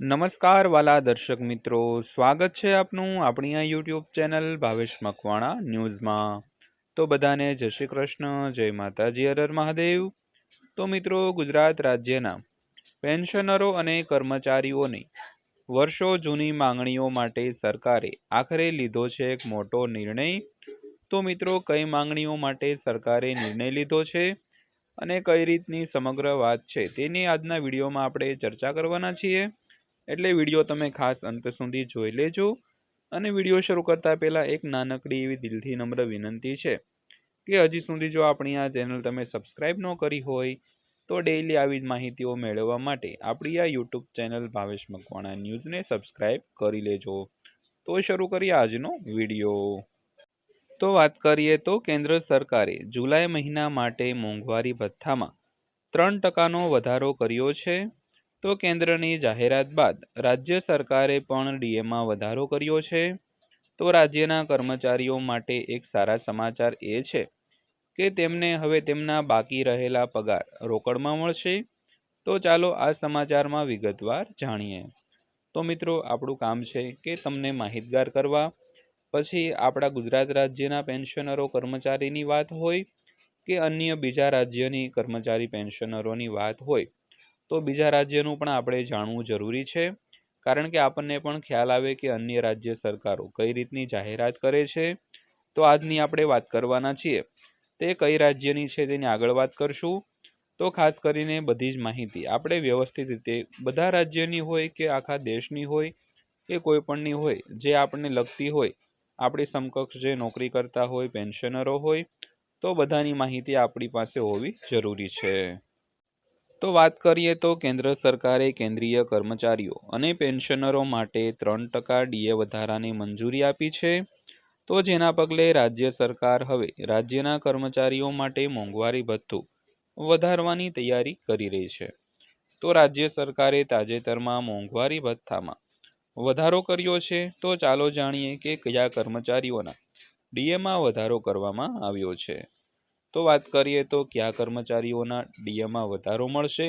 નમસ્કાર વાલા દર્શક મિત્રો, સ્વાગત છે આપનું આપણી આ યુટ્યુબ ચેનલ ભાવેશ મકવાણા ન્યૂઝમાં. તો બધાને જય શ્રી કૃષ્ણ, જય માતાજી અરર મહાદેવ. તો મિત્રો, ગુજરાત રાજ્યના પેન્શનરો અને કર્મચારીઓની વર્ષો જૂની માંગણીઓ માટે સરકારે આખરે લીધો છે એક મોટો નિર્ણય. તો મિત્રો, કઈ માંગણીઓ માટે સરકારે નિર્ણય લીધો છે અને કઈ રીતની સમગ્ર વાત છે તેની આજના વિડીયોમાં આપણે ચર્ચા કરવાના છીએ. એટલે વીડિયો તમે ખાસ અંત સુધી જોઈ લેજો અને વીડિયો શરૂ કરતાં પહેલાં એક નાનકડી એવી દિલથી નમ્ર વિનંતી છે કે હજી સુધી જો આપણી આ ચેનલ તમે સબસ્ક્રાઈબ ન કરી હોય તો ડેઇલી આવી જ માહિતીઓ મેળવવા માટે આપણી આ યુટ્યુબ ચેનલ ભાવેશ મકવાણા ન્યૂઝને સબસ્ક્રાઈબ કરી લેજો. તો શરૂ કરીએ આજનો વીડિયો. તો વાત કરીએ તો કેન્દ્ર સરકારે જુલાઈ મહિના માટે મોંઘવારી ભથ્થામાં ત્રણ ટકાનો વધારો કર્યો છે. તો કેન્દ્રની જાહેરાત બાદ રાજ્ય સરકારે પણ ડીએમાં વધારો કર્યો છે. તો રાજ્યના કર્મચારીઓ માટે એક સારા સમાચાર એ છે કે તેમને હવે તેમના બાકી રહેલા પગાર રોકડમાં મળશે. તો ચાલો આ સમાચારમાં વિગતવાર જાણીએ. તો મિત્રો, આપણું કામ છે કે તમને માહિતગાર કરવા. પછી આપણા ગુજરાત રાજ્યના પેન્શનરો કર્મચારીની વાત હોય કે અન્ય બીજા રાજ્યની કર્મચારી પેન્શનરોની વાત હોય તો બીજા રાજ્યનું પણ આપણે જાણવું જરૂરી છે. કારણ કે આપણને પણ ખ્યાલ આવે કે અન્ય રાજ્ય સરકારો કઈ રીતની જાહેરાત કરે છે. તો આજની આપણે વાત કરવાના છીએ. તે કઈ રાજ્યની છે તેની આગળ વાત કરશું. તો ખાસ કરીને બધી જ માહિતી આપણે વ્યવસ્થિત રીતે બધા રાજ્યની હોય કે આખા દેશની હોય કે કોઈ પણની હોય, જે આપણને લગતી હોય, આપણી સમકક્ષ જે નોકરી કરતા હોય, પેન્શનરો હોય, તો બધાની માહિતી આપણી પાસે હોવી જરૂરી છે. તો વાત કરીએ તો કેન્દ્ર સરકારે કેન્દ્રીય કર્મચારીઓ અને પેન્શનરો માટે ત્રણ ટકા ડીએ વધારાની મંજૂરી આપી છે. તો જેના પગલે રાજ્ય સરકાર હવે રાજ્યના કર્મચારીઓ માટે મોંઘવારી ભથ્થું વધારવાની તૈયારી કરી રહી છે. તો રાજ્ય સરકારે તાજેતરમાં મોંઘવારી ભથ્થામાં વધારો કર્યો છે. તો ચાલો જાણીએ કે કયા કર્મચારીઓના ડીએમાં વધારો કરવામાં આવ્યો છે. તો વાત કરીએ તો કયા કર્મચારીઓના ડીએમાં વધારો મળશે?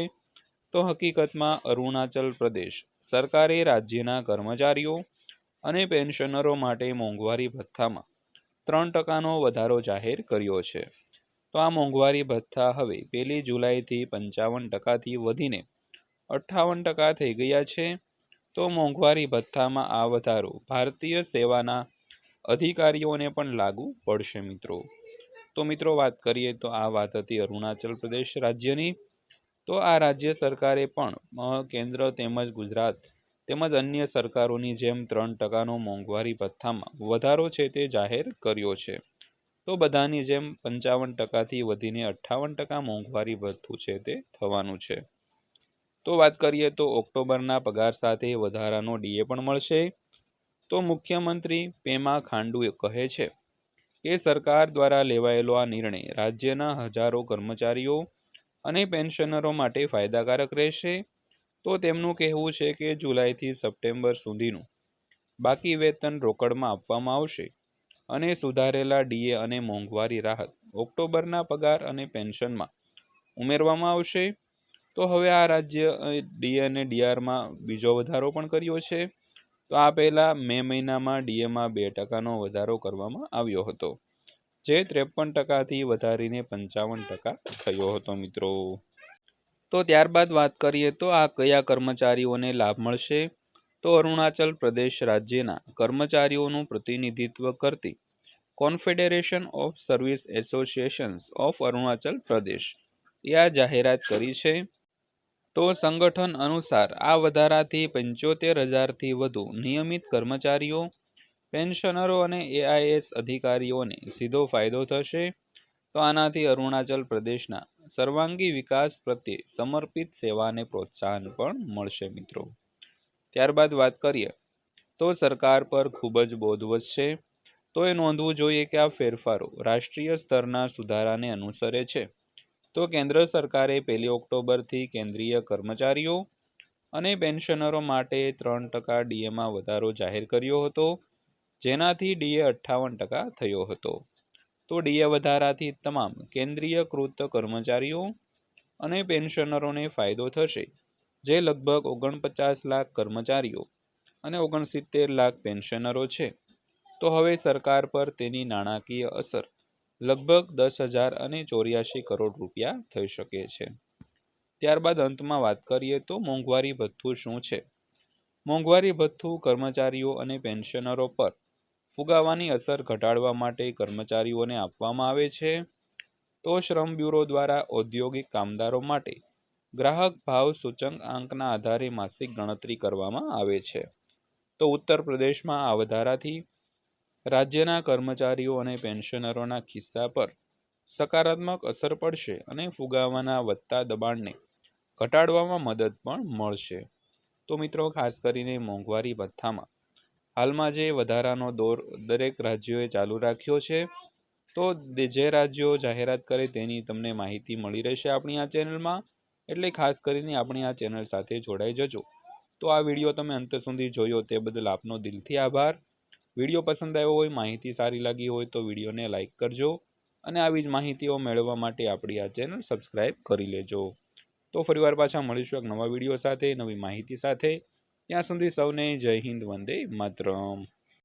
તો હકીકતમાં અરુણાચલ પ્રદેશ સરકારે રાજ્યના કર્મચારીઓ અને પેન્શનરો માટે મોંઘવારી ભથ્થામાં ત્રણ ટકાનો વધારો જાહેર કર્યો છે. તો આ મોંઘવારી ભથ્થા હવે પહેલી જુલાઈથી પંચાવન ટકાથી વધીને અઠ્ઠાવન ટકા થઈ ગયા છે. તો મોંઘવારી ભથ્થામાં આ વધારો ભારતીય સેવાના અધિકારીઓને પણ લાગુ પડશે મિત્રો. તો મિત્રો વાત કરીએ તો આ વાત હતી અરુણાચલ પ્રદેશ રાજ્યની. તો આ રાજ્ય સરકારે પણ કેન્દ્ર તેમજ ગુજરાત તેમજ અન્ય સરકારોની જેમ ત્રણ ટકાનો મોંઘવારી ભથ્થામાં વધારો છે તે જાહેર કર્યો છે. તો બધાની જેમ પંચાવન ટકાથી વધીને અઠ્ઠાવન ટકા મોંઘવારી ભથ્થું છે તે થવાનું છે. તો વાત કરીએ તો ઓક્ટોબરના પગાર સાથે વધારાનો ડીએ પણ મળશે. તો મુખ્યમંત્રી પેમા ખાંડુએ કહે છે કે સરકાર દ્વારા લેવાયેલો આ નિર્ણય રાજ્યના હજારો કર્મચારીઓ અને પેન્શનરો માટે ફાયદાકારક રહેશે? તો તેમનું કહેવું છે કે જુલાઈથી સપ્ટેમ્બર સુધીનું બાકી વેતન રોકડમાં આપવામાં આવશે અને સુધારેલા ડીએ અને મોંઘવારી રાહત ઓક્ટોબરના પગાર અને પેન્શનમાં ઉમેરવામાં આવશે. તો હવે આ રાજ્ય, ડીએ અને ડીઆરમાં બીજો વધારો પણ કર્યો છે. તો આ પહેલાં મે મહિનામાં ડીએમાં બે ટકાનો વધારો કરવામાં આવ્યો હતો, જે ત્રેપન ટકાથી વધારીને પંચાવન ટકા થયો હતો મિત્રો. તો ત્યારબાદ વાત કરીએ તો આ કયા કર્મચારીઓને લાભ મળશે? તો અરુણાચલ પ્રદેશ રાજ્યના કર્મચારીઓનું પ્રતિનિધિત્વ કરતી confederation of service associations of Arunachal Pradesh એ આ જાહેરાત કરી છે. તો સંગઠન અનુસાર આ વધારાથી પંચોતેર હજારથી વધુ નિયમિત કર્મચારીઓ, પેન્શનરો અને એઆઈએસ અધિકારીઓને સીધો ફાયદો થશે. તો આનાથી અરુણાચલ પ્રદેશના સર્વાંગી વિકાસ પ્રત્યે સમર્પિત સેવાને પ્રોત્સાહન પણ મળશે મિત્રો. ત્યારબાદ વાત કરીએ, તો સરકાર પર ખૂબ જ બોધવત છે તો એ નોંધવું જોઈએ કે આ ફેરફારો રાષ્ટ્રીય સ્તરના સુધારાને અનુસરે છે. તો કેન્દ્ર સરકારે પહેલી ઓક્ટોબરથી કેન્દ્રીય કર્મચારીઓ અને પેન્શનરો માટે ત્રણ ટકા ડીએમાં વધારો જાહેર કર્યો હતો, જેનાથી ડીએ અઠ્ઠાવન ટકા થયો હતો. તો ડીએ વધારાથી તમામ કેન્દ્રીયકૃત કર્મચારીઓ અને પેન્શનરોને ફાયદો થશે, જે લગભગ ઓગણપચાસ લાખ કર્મચારીઓ અને ઓગણસિત્તેર લાખ પેન્શનરો છે. તો હવે સરકાર પર તેની નાણાકીય અસર લગભગ દસ હજાર અને ચોર્યાસી કરોડ રૂપિયા થઈ શકે છે. ત્યારબાદ અંતમાં વાત કરીએ તો મોંઘવારી ભથ્થું શું છે? મોંઘવારી ભથ્થું કર્મચારીઓ અને પેન્શનરો પર ફુગાવાની અસર ઘટાડવા માટે કર્મચારીઓને આપવામાં આવે છે. તો શ્રમ બ્યુરો દ્વારા ઔદ્યોગિક કામદારો માટે ગ્રાહક ભાવ સૂચક આંકના આધારે માસિક ગણતરી કરવામાં આવે છે. તો ઉત્તર પ્રદેશમાં આ વધારાથી રાજ્યના કર્મચારીઓ અને પેન્શનરોના ખિસ્સા પર સકારાત્મક અસર પડશે અને ફુગાવાના વધતા દબાણને ઘટાડવામાં મદદ પણ મળશે. તો મિત્રો, ખાસ કરીને મોંઘવારી ભથ્થામાં. હાલમાં જે વધારાનો દોર દરેક રાજ્યોએ ચાલુ રાખ્યો છે, તો જે રાજ્યો જાહેરાત કરે તેની તમને માહિતી મળી રહેશે આપણી આ ચેનલમાં. એટલે ખાસ કરીને આપણી આ ચેનલ સાથે જોડાઈ જજો. તો આ વીડિયો તમે અંત સુધી જોયો તે બદલ આપનો દિલથી આભાર. વીડિયો પસંદ આવ્યો હોય, માહિતી સારી લાગી હોય તો વિડીયોને લાઇક કરજો અને આવી જ માહિતીઓ મેળવવા માટે આપણી આ ચેનલ સબસ્ક્રાઈબ કરી લેજો. તો ફરીવાર પાછા મળીશું એક નવા વીડિયો સાથે, નવી માહિતી સાથે. ત્યાં સુધી સૌને જય હિન્દ, વંદે માતરમ.